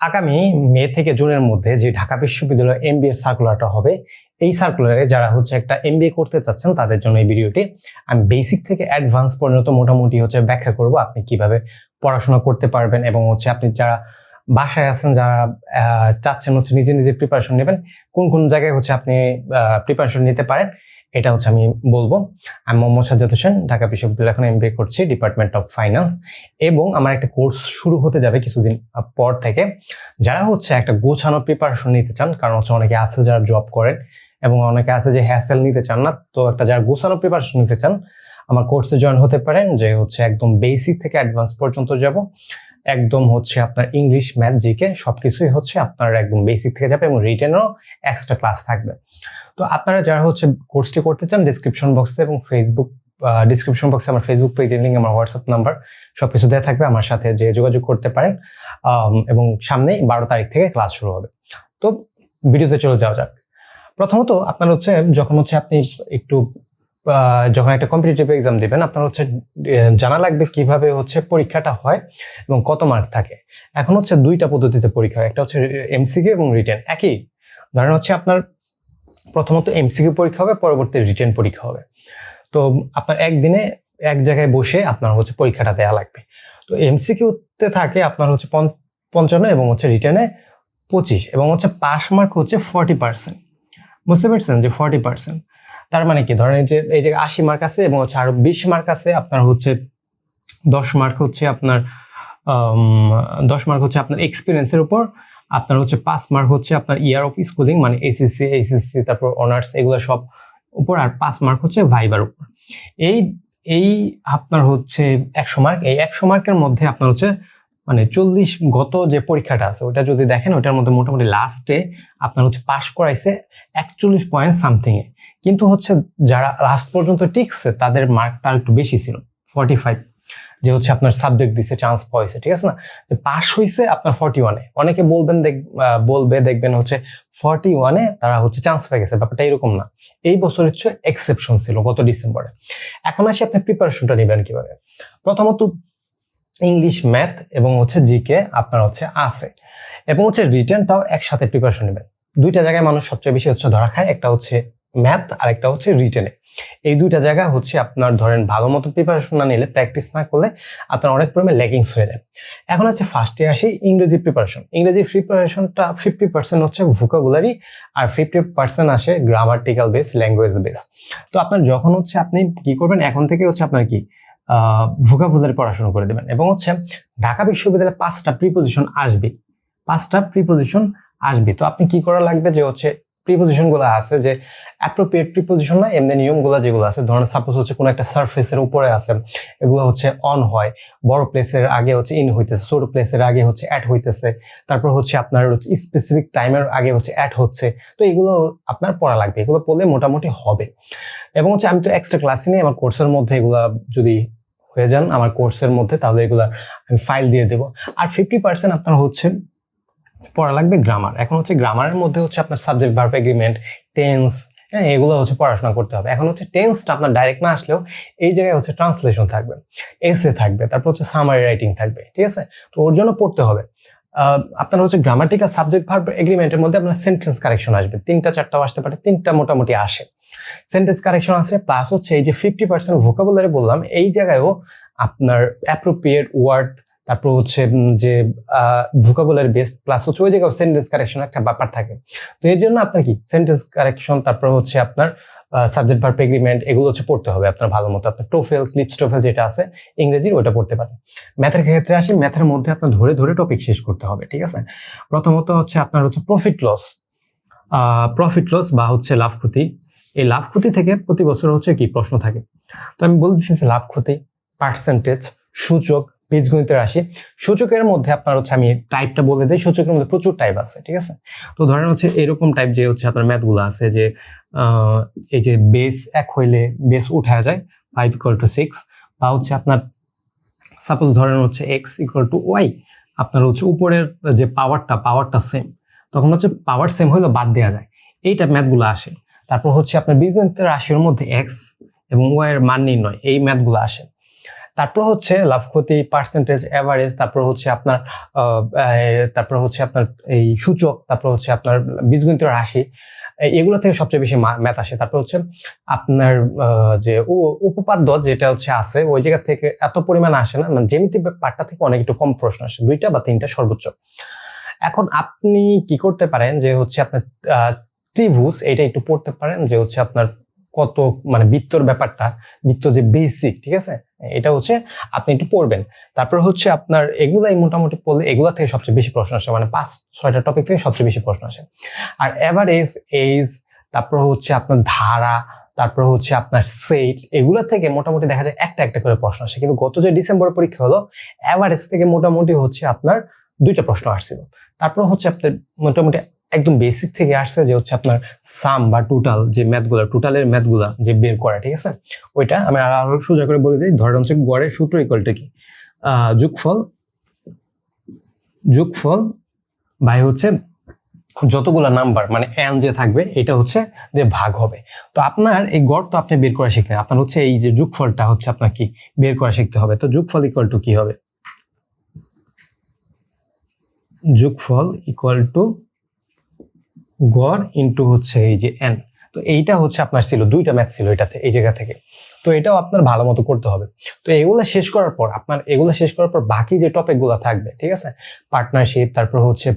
আগামী মে থেকে জুনের মধ্যে যে ঢাকা বিশ্ববিদ্যালয় এম এমবিএ সার্কুলারটা হবে, এই সার্কুলারে যারা হচ্ছে একটা এমবিএ করতে চাচ্ছেন, তাদের জন্য এই ভিডিওটি আমি বেসিক থেকে অ্যাডভান্স পর্যন্ত মোটামুটি হচ্ছে ব্যাখ্যা করব আপনি কীভাবে পড়াশোনা করতে পারবেন এবং হচ্ছে আপনি যারা বাসায় আছেন, যারা চাচ্ছেন হচ্ছে নিজে নিজে প্রিপারেশন নেবেন, কোন কোন জায়গায় হচ্ছে আপনি প্রিপারেশন নিতে পারেন। এটা হচ্ছে আমি বলব। আমি মোহাম্মদ সাজ্জাদ হোসেন, ঢাকা বিশ্ববিদ্যালয় এখন এমবিএ করছি ডিপার্টমেন্ট অফ ফাইন্যান্স এবং আমার একটা কোর্স শুরু হতে যাবে কিছুদিন পর থেকে। যারা হচ্ছে একটা গোছানো প্রিপারেশন নিতে চান, কারণ হচ্ছে অনেকে আছে যারা জব করেন, এবং অনেকে আছে যে হ্যাসেল নিতে চান না, তো একটা যারা গোছানো প্রিপারেশন নিতে চান, আমার কোর্সে জয়েন হতে পারেন, যে হচ্ছে একদম বেসিক থেকে অ্যাডভান্স পর্যন্ত যাব। একদম হচ্ছে আপনার ইংলিশ ম্যাথ জিকে সবকিছুই হচ্ছে আপনার একদম বেসিক থেকে যাবে এবং রিটেনেরও এক্সট্রা ক্লাস থাকবে। তো আপনারা যারা হচ্ছে কোর্সটি করতে চান ডিসক্রিপশন বক্সে এবং ফেসবুক ডিসক্রিপশন বক্সে আমার ফেসবুক পেজের লিঙ্ক আমার হোয়াটসঅ্যাপ নাম্বার সব কিছু দেওয়া থাকবে। আমার সাথে যে যোগাযোগ করতে পারেন এবং সামনেই বারো তারিখ থেকে ক্লাস শুরু হবে। তো ভিডিওতে চলে যাওয়া যাক। প্রথমত আপনার হচ্ছে, যখন হচ্ছে আপনি একটু যখন একটা কম্পিটিটিভ এক্সাম দিবেন, আপনার হচ্ছে জানা লাগবে কীভাবে হচ্ছে পরীক্ষাটা হয় এবং কত মার্ক থাকে। এখন হচ্ছে দুইটা পদ্ধতিতে পরীক্ষা হয়, একটা হচ্ছে এমসিকিউ এবং রিটেন একই। ধরেন হচ্ছে আপনার প্রথমত এমসিকিউ পরীক্ষা হবে, পরবর্তী রিটেন পরীক্ষা হবে। তো আপনার একদিনে এক জায়গায় বসে আপনার হচ্ছে পরীক্ষাটা দেওয়া লাগবে। তো এমসিকিউতে থাকে আপনার হচ্ছে পঞ্চান্ন এবং হচ্ছে রিটেনে পঁচিশ এবং হচ্ছে পাস মার্ক হচ্ছে ফর্টি পার্সেন্ট বুঝতে পারছেন যে ফর্টি পার্সেন্ট তার মানে কি? ধরেন এই যে এই যে আশি মার্ক আছে এবং হচ্ছে আরও বিশ মার্ক আছে, আপনার হচ্ছে দশ মার্ক হচ্ছে আপনার দশ মার্ক হচ্ছে আপনার এক্সপিরিয়েন্সের উপর, আপনার হচ্ছে পাঁচ মার্ক হচ্ছে আপনার ইয়ার অফ স্কুলিং মানে এসএসসি এইচএসসি তারপর অনার্স এগুলো সব উপর আর পাঁচ মার্ক হচ্ছে ভাইবার উপর। এই এই আপনার হচ্ছে একশো মার্ক এই একশো মার্কের মধ্যে আপনার হচ্ছে মানে চল্লিশ গত যে পরীক্ষাটা আছে ওটা যদি দেখেন ওটার মধ্যে মোটামুটি লাস্টে আপনার হচ্ছে পাশ করাইছে একচল্লিশ পয়েন্ট সামথিং এ। কিন্তু হচ্ছে যারা লাস্ট পর্যন্ত টিকছে, তাদের মার্কটা একটু বেশি ছিল ফর্টি ফাইভ যে হচ্ছে আপনার সাবজেক্ট দিছে চান্স পাইছে, ঠিক আছে না? যে পাস হইছে আপনার ফর্টি ওয়ানে অনেকে বলবেন দেখ বলবে, দেখবেন হচ্ছে ফর্টি ওয়ানে তারা হচ্ছে চান্স পেয়ে গেছে, ব্যাপারটা এরকম না। এই বছর হচ্ছে এক্সেপশন ছিল গত ডিসেম্বরে এখন আসি আপনি প্রিপারেশনটা নেবেন কীভাবে? প্রথমত ইংলিশ ম্যাথ এবং হচ্ছে জিকে আপনার হচ্ছে আছে। এবং হচ্ছে রিটার্নটাও একসাথে প্রিপারেশন নেবেন। দুইটা জায়গায় মানুষ সবচেয়ে বেশি হচ্ছে ধরা খায়, একটা হচ্ছে ম্যাথ আর একটা হচ্ছে রিটেনে এই দুইটা জায়গা হচ্ছে আপনার ধরেন ভালো মতো প্রিপারেশন না নিলে প্র্যাকটিস না করলে আপনার অনেক পরিমাণে ল্যাকিংস হয়ে যায়। এখন হচ্ছে ফার্স্টে আসি ইংরেজি প্রিপারেশন ইংরেজি প্রিপারেশনটা ফিফটি পার্সেন্ট হচ্ছে ভোকাবুলারি আর ফিফটি পার্সেন্ট আসে গ্রামাটিক্যাল বেস ল্যাঙ্গুয়েজ বেস তো আপনার যখন হচ্ছে আপনি কি করবেন, এখন থেকে হচ্ছে আপনার কি? ভোকাবুলারি পড়াশোনা করে দেবেন। এবং হচ্ছে ঢাকা বিশ্ববিদ্যালয়ে পাঁচটা প্রিপোজিশন আসবে। পাঁচটা প্রিপোজিশন আসবে। তো আপনি কি করা লাগবে যে হচ্ছে প্রিপোজিশনগুলো আছে যে অ্যাপ্রোপ্রিয়েট প্রিপোজিশন না, এমনি নিয়মগুলো যেগুলো আছে, ধরেন সাপোজ হচ্ছে কোনো একটা সারফেসের উপরে আছে, এগুলো হচ্ছে অন হয়, বড় প্লেসের আগে হচ্ছে ইন হইতেছে, ছোট প্লেসের আগে হচ্ছে অ্যাড হইতেছে, তারপর হচ্ছে আপনার হচ্ছে স্পেসিফিক টাইমের আগে হচ্ছে অ্যাড হচ্ছে, তো এগুলো আপনার পড়া লাগবে, এগুলো পড়লে মোটামুটি হবে। এবং হচ্ছে আমি তো এক্সট্রা ক্লাসে নিয়ে আমার কোর্সের মধ্যে এগুলা যদি হয়ে যান আমার কোর্সের মধ্যে, তাহলে এগুলো আমি ফাইল দিয়ে দেবো। আর ফিফটি পার্সেন্ট আপনার হচ্ছে পড়া লাগবে গ্রামার এখন হচ্ছে গ্রামারের মধ্যে হচ্ছে আপনার সাবজেক্ট ভার্ব এগ্রিমেন্ট টেন্স হ্যাঁ এগুলো হচ্ছে পড়াশোনা করতে হবে। এখন হচ্ছে টেন্সটা আপনার ডাইরেক্ট না আসলেও এই জায়গায় হচ্ছে ট্রান্সলেশন থাকবে এসে থাকবে, তারপর হচ্ছে সামারি রাইটিং থাকবে, ঠিক আছে? তো ওর জন্য পড়তে হবে। আপনার হচ্ছে গ্রামাটিক্যাল সাবজেক্ট ভার্ব এগ্রিমেন্টের মধ্যে আপনার সেন্টেন্স কারেকশন আসবে। তিনটা চারটাও আসতে পারে, তিনটা মোটামুটি আসে। সেন্টেন্স কারেকশন আসে প্লাস হচ্ছে এই যে ফিফটি পার্সেন্ট ভোকাবুলারি বললাম, এই জায়গায়ও আপনার অ্যাপ্রোপ্রিয়েট ওয়ার্ড তারপর হচ্ছে যে ভোকাবুলারি বেস প্লাস হচ্ছে ওই জায়গায় সেন্টেন্স কারেকশন একটা ব্যাপার থাকে। তো এর জন্য আপনার কি? সেন্টেন্স কারেকশন তারপর হচ্ছে আপনার সাবজেক্ট ভার্ব এগ্রিমেন্ট এগুলো হচ্ছে পড়তে হবে আপনার ভালো মতো। আপনার টোফেল ক্লিপস টোফেল যেটা আছে, ইংরেজির ওটা পড়তে পারেন। ম্যাথের ক্ষেত্রে আসি ম্যাথের মধ্যে আপনার ধরে ধরে টপিক শেষ করতে হবে, ঠিক আছে? প্রথমত হচ্ছে আপনার হচ্ছে প্রফিট লস প্রফিট লস বা হচ্ছে লাভ ক্ষতি। এই লাভ ক্ষতি থেকে প্রতি বছর হচ্ছে কি? প্রশ্ন থাকে। তো আমি বলে দিচ্ছি লাভ ক্ষতি পার্সেন্টেজ সূচক বীজগণিতের রাশি। সূচকের মধ্যে আপনার হচ্ছে আমি টাইপটা বলে দিই, সূচকের মধ্যে প্রচুর টাইপ আছে, ঠিক আছে? তো ধরেন হচ্ছে এরকম টাইপ যে হচ্ছে আপনার ম্যাথগুলো আছে যে এই যে বেস এক হইলে বেস উঠা যায় ফাইভ ইকুয়াল টু সিক্স বা হচ্ছে আপনার সাপোজ ধরেন হচ্ছে এক্স ইকুয়াল টু ওয়াই আপনার হচ্ছে উপরের যে পাওয়ারটা পাওয়ারটা সেম তখন হচ্ছে পাওয়ার সেম হইলে বাদ দেওয়া যায়। এইটা ম্যাথগুলো আসে। তারপর হচ্ছে আপনার বীজগণিতের রাশির মধ্যে এক্স এবং ওয়াই এর মান নির্ণয়, এই ম্যাথগুলো আসে। তারপর হচ্ছে লাভ ক্ষতি পার্সেন্টেজ অ্যাভারেজ তারপর হচ্ছে আপনার তারপর হচ্ছে আপনার এই সূচক, তারপর হচ্ছে আপনার বীজগণিত রাশি এগুলো থেকে সবচেয়ে বেশি ম্যাথ আসে। তারপর হচ্ছে আপনার যে উপপাদ্য যেটা হচ্ছে আছে, ওই জায়গা থেকে এত পরিমাণ আসে না মানে জ্যামিতি পার্টটা থেকে অনেক একটু কম প্রশ্ন আসে, দুইটা বা তিনটা সর্বোচ্চ। এখন আপনি কি করতে পারেন যে হচ্ছে আপনার ত্রিভুজ, এটা একটু পড়তে পারেন যে হচ্ছে আপনার কত মানে বৃত্তর ব্যাপারটা, বৃত্ত যে বেসিক ঠিক আছে? এটা হচ্ছে আপনি একটু পড়বেন। তারপর হচ্ছে আপনার এগুলাই মোটামুটি পড়লে এগুলা থেকে সবচেয়ে বেশি প্রশ্ন আসে মানে পাঁচ, ছয়টা টপিক থেকে সবচেয়ে বেশি প্রশ্ন আসে। আর এভারেজ এইজ তারপর হচ্ছে আপনার ধারা, তারপর হচ্ছে আপনার সেট এগুলো থেকে মোটামুটি দেখা যায় একটা একটা করে প্রশ্ন আসে। কিন্তু গত যে ডিসেম্বর পরীক্ষা হলো এভারেজ থেকে মোটামুটি হচ্ছে আপনার দুইটা প্রশ্ন আসছিল। তারপর হচ্ছে আপনার মোটামুটি একদম বেসিক থেকে আসছে যে হচ্ছে আপনার সাম বা টোটাল যে ম্যাথগুলো টোটালের ম্যাথগুলা যে বের করা, ঠিক আছে? ওইটা আমি আর সোজা করে বলে দিই, ধরেন হচ্ছে গড়ের সূত্র ইকুয়ালটা কি? যোগফল যোগফল বাই হচ্ছে যতগুলা নাম্বার মানে এন যে থাকবে, এটা হচ্ছে যে ভাগ হবে। তো আপনার এই গড় তো আপনি বের করা শিখলেন, আপনার হচ্ছে এই যে যোগফলটা হচ্ছে আপনার কি? বের করা শিখতে হবে। তো যোগফল ইকুয়াল টু কি হবে? যোগফল ইকুয়াল টু গড় ইন্টু হচ্ছে এই যে এন তো এইটা হচ্ছে আপনার ছিল, দুইটা ম্যাথ ছিল এটাতে, এই জায়গা থেকে। তো এটাও আপনার ভালো মতো করতে হবে। তো এগুলো শেষ করার পর, আপনার এগুলো শেষ করার পর বাকি যে টপিকগুলো থাকবে, ঠিক আছে? পার্টনারশিপ তারপর হচ্ছে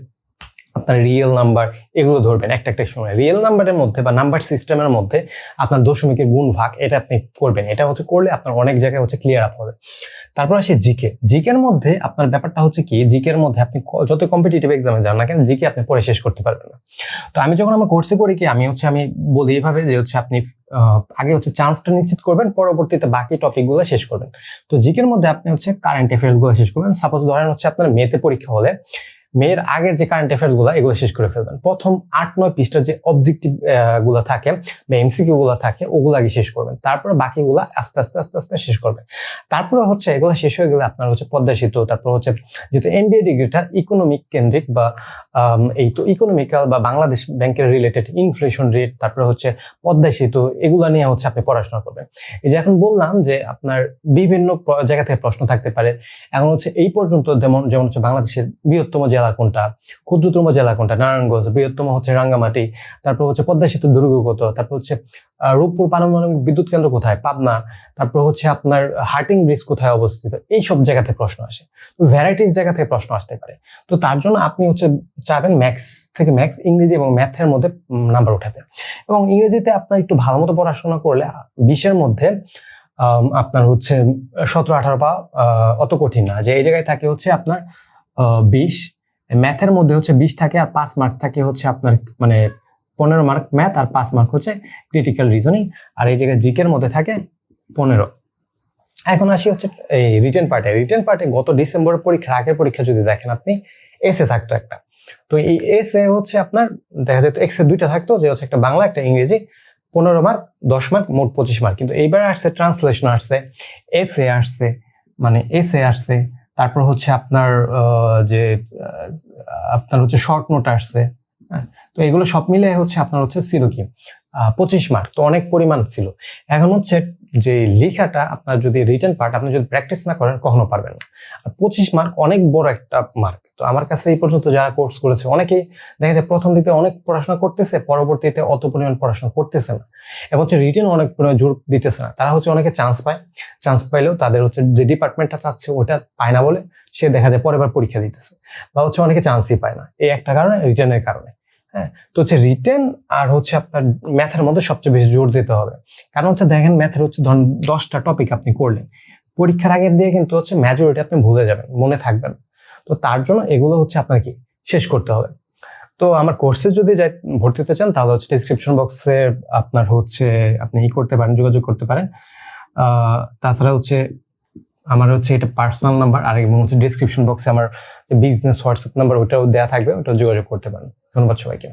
আপনার রিয়েল নাম্বার এগুলো ধরবেন। একটা একটা সময়। রিয়েল নাম্বারের মধ্যে বা নাম্বার সিস্টেমের মধ্যে আপনার দশমিকের গুণ ভাগ এটা আপনি করবেন। এটা হচ্ছে করলে আপনার অনেক জায়গায় হচ্ছে ক্লিয়ার আপ হবে। তারপর আসে জিকে জিকের মধ্যে আপনার ব্যাপারটা হচ্ছে কি? জিকের মধ্যে আপনি যত কম্পিটিটিভ এক্সামে যান না কেন জিকে আপনি পরে শেষ করতে পারবেন না। তো আমি যখন আমার কোর্সে করি কি, আমি হচ্ছে, আমি বলি এভাবে যে হচ্ছে আপনি আগে হচ্ছে চান্সটা নিশ্চিত করবেন, পরবর্তীতে বাকি টপিকগুলো শেষ করবেন। তো জিকের মধ্যে আপনি হচ্ছে কারেন্ট অ্যাফেয়ার্সগুলো শেষ করবেন। সাপোজ ধরেন হচ্ছে আপনার মেতে পরীক্ষা হলে মেয়ের আগের যে কারেন্ট অ্যাফেয়ার্সগুলো, এগুলো শেষ করে ফেলবেন। প্রথম আট, নয় পৃষ্ঠার যে অবজেক্টিভগুলো থাকে, বা এমসিকিউ গুলো থাকে, ওগুলো আগে শেষ করবেন। তারপরে বাকিগুলো আস্তে আস্তে আস্তে আস্তে শেষ করবেন। তারপরে হচ্ছে, এগুলো শেষ হয়ে গেলে আপনার হচ্ছে পদ্মা সেতু, তারপর হচ্ছে যেহেতু এমবিএ ডিগ্রিটা ইকোনমিক কেন্দ্রিক বা এই তো ইকোনমিক্যাল বা বাংলাদেশ ব্যাংকের রিলেটেড ইনফ্লেশন রেট তারপরে হচ্ছে পদ্মা সেতু, এগুলো নিয়ে হচ্ছে আপনি পড়াশোনা করবেন। এই যে এখন বললাম যে আপনার বিভিন্ন জায়গা থেকে প্রশ্ন থাকতে পারে। এখন হচ্ছে এই পর্যন্ত যেমন যেমন হচ্ছে বাংলাদেশের বৃহত্তম জেলা কোনটা? ক্ষুদ্রতম জেলা কোনটা? নারায়ণগঞ্জ বৃহত্তম হচ্ছে রাঙ্গামাটি তারপর হচ্ছে পদ্মা সেতু দুর্গ কত তারপর হচ্ছে রূপপুর পারমাণবিক বিদ্যুৎ কেন্দ্র কোথায়? পাবনা তারপর হচ্ছে আপনার হার্টিং ব্রিজ কোথায় অবস্থিত? এই সব জায়গা থেকে প্রশ্ন আসে। তো ভ্যারাইটিস জায়গা থেকে প্রশ্ন আসতে পারে। তো তার জন্য আপনি হচ্ছে চাবেন ম্যাথস থেকে ম্যাথস ইংরেজি এবং ম্যাথের মধ্যে নাম্বার উঠাতে। এবং ইংরেজিতে আপনার একটু ভালো মতো পড়াশোনা করলে বিশের মধ্যে আপনার হচ্ছে সতেরো আঠারো পা আহ, অত কঠিন না। যে এই জায়গায় থাকে হচ্ছে আপনার বিশ ম্যাথের মধ্যে হচ্ছে বিশ থাকে আর পাঁচ মার্ক থাকে হচ্ছে আপনার মানে পনেরো মার্ক ম্যাথ আর পাঁচ মার্ক হচ্ছে ক্রিটিক্যাল রিজনিং আর এই জায়গায় জিকের মধ্যে থাকে পনেরো। এখন আসি হচ্ছে এই রিটেন পার্টে রিটেন পার্টে গত ডিসেম্বরের পরীক্ষার আগের পরীক্ষা যদি দেখেন আপনি এসে থাকতো একটা। তো এই এসে হচ্ছে আপনার, দেখা যেত এক্সে দুইটা থাকতো যে হচ্ছে একটা বাংলা, একটা ইংরেজি, পনেরো মার্ক দশ মার্ক মোট পঁচিশ মার্ক কিন্তু এইবার আসছে ট্রান্সলেশন আসছে এসে আসছে মানে এসে আসছে তারপর হচ্ছে আপনার যে আপনার হচ্ছে শর্ট নোট আসছে হ্যাঁ, তো এগুলো সব মিলে হচ্ছে আপনার হচ্ছে ছিল কি পঁচিশ মার্ক তো অনেক পরিমাণ ছিল। এখন হচ্ছে যে লেখাটা আপনার যদি রিটার্ন পার্ট আপনি যদি প্র্যাকটিস না করেন কখনো পারবেন না। আর পঁচিশ মার্ক অনেক বড় একটা মার্ক তো আমার কাছে এই পর্যন্ত যারা কোর্স করেছে, অনেকেই দেখা যায় প্রথম দিকে অনেক পড়াশোনা করতেছে, পরবর্তীতে অত পরিমাণ পড়াশোনা করতেছে না। এবং হচ্ছে রিটেন অনেক জোর দিতেছে না। তারা হচ্ছে অনেকে চান্স পায়। চান্স পাইলেও তাদের হচ্ছে যে ডিপার্টমেন্টটা চাচ্ছে ওটা পায় না বলে সে দেখা যায় পরের বার পরীক্ষা দিতেছে। বা হচ্ছে অনেকে চান্সই পায় না, এই একটা কারণে রিটার্নের কারণে। হ্যাঁ তো হচ্ছে রিটেন আর হচ্ছে আপনার ম্যাথের মধ্যে সবচেয়ে বেশি জোর দিতে হবে। কারণ হচ্ছে দেখেন ম্যাথের হচ্ছে ধরুন দশটা টপিক আপনি করলেন। পরীক্ষার আগের দিয়ে কিন্তু হচ্ছে মেজরিটি আপনি ভুলে যাবেন, মনে থাকবেন। না তো তার জন্য এগুলো হচ্ছে আপনার কি শেষ করতে হবে। তো আমার কোর্সে যদি যাই, ভর্তি হতে চান, তাহলে হচ্ছে ডিসক্রিপশন বক্সে আপনার হচ্ছে আপনি ই করতে পারেন, যোগাযোগ করতে পারেন। তাছাড়া হচ্ছে আমার হচ্ছে এটা পার্সোনাল নাম্বার আর এবং হচ্ছে ডিসক্রিপশন বক্সে আমার বিজনেস হোয়াটসঅ্যাপ নাম্বার ওটাও দেওয়া থাকবে ওটা যোগাযোগ করতে পারেন। ধন্যবাদ সবাইকে।